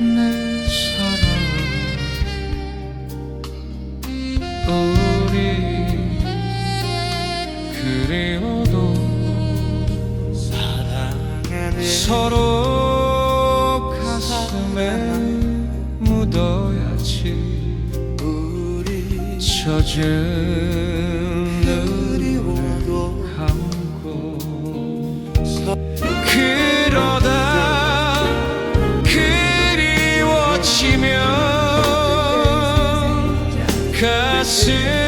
내 사랑 우리 그리워도 사랑, 서로 가슴에 묻어야지. 우리 젖은 눈을 감고 가슴